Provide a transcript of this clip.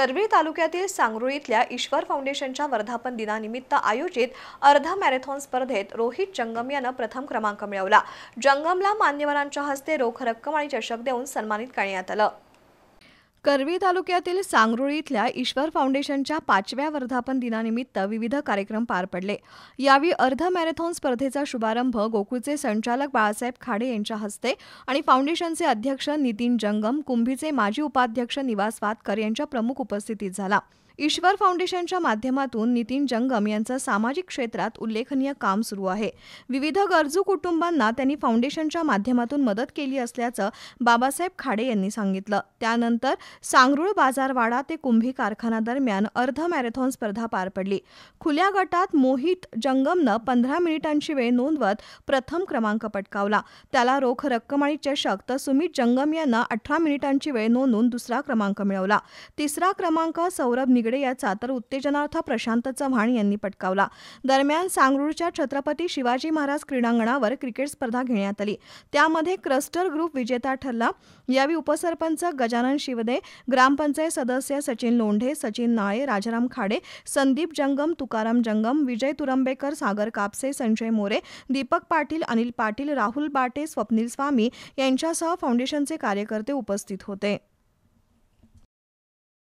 करवीर तालुक्यातील सांगरुळ इथल्या ईश्वर फाउंडेशनच्या वर्धापन दिनानिमित्त आयोजित अर्धा मॅरेथॉन स्पर्धेत रोहित जंगम यानं प्रथम क्रमांक मिळवला. जंगमला मान्यवरांच्या हस्ते रोख रक्कम आणि चषक देऊन सन्मानित करण्यात आलं. करवी तालुक्यातील सांगरुळी इथल्या ईश्वर फाउंडेशनच्या पाचव्या वर्धापन दिनानिमित्त विविध कार्यक्रम पार पडले. यावेळी अर्ध मॅरेथॉन स्पर्धेचा शुभारंभ गोकुळचे संचालक बाळासाहेब खाडे यांच्या हस्ते आणि फाउंडेशनचे अध्यक्ष नितीन जंगम कुंभीचे माजी उपाध्यक्ष निवास वातकर यांच्या प्रमुख उपस्थितीत झाला. ईश्वर फाउंडेशनच्या माध्यमातून नितीन जंगम यांचं सामाजिक क्षेत्रात उल्लेखनीय काम सुरू आहे. विविध गरजू कुटुंबांना त्यांनी फाउंडेशनच्या माध्यमातून मदत केली असल्याचं बाबासाहेब खाडे यांनी सांगितलं. त्यानंतर सांगरुळ बाजारवाडा ते कुंभी कारखाना दरम्यान अर्ध मॅरेथॉन स्पर्धा पार पडली. खुल्या गटात मोहित जंगमनं पंधरा मिनिटांची वेळ नोंदवत प्रथम क्रमांक पटकावला. त्याला रोख रक्कम आणि चषक तर सुमित जंगम यांना अठरा मिनिटांची वेळ नोंदवून दुसरा क्रमांक मिळवला. तिसरा क्रमांक सौरभ निगडे याचा तर उत्तेजनार्थ प्रशांत चव्हाण यांनी पटकावला. दरम्यान सांगरूळच्या छत्रपती शिवाजी महाराज क्रीडांगणावर क्रिकेट स्पर्धा घेण्यात आली. त्यामध्ये क्रस्टर ग्रुप विजेता ठरला. यावेळी उपसरपंच गजानन शिवदे ग्रामपंचायत सदस्य सचिन लोंढे सचिन नाळे राजाराम खाडे संदीप जंगम तुकाराम जंगम विजय तुरंबेकर सागर कापसे संजय मोरे दीपक पाटील अनिल पाटील राहुल बाटे स्वप्नील स्वामी यांच्यासह फाउंडेशनचे कार्यकर्ते उपस्थित होते.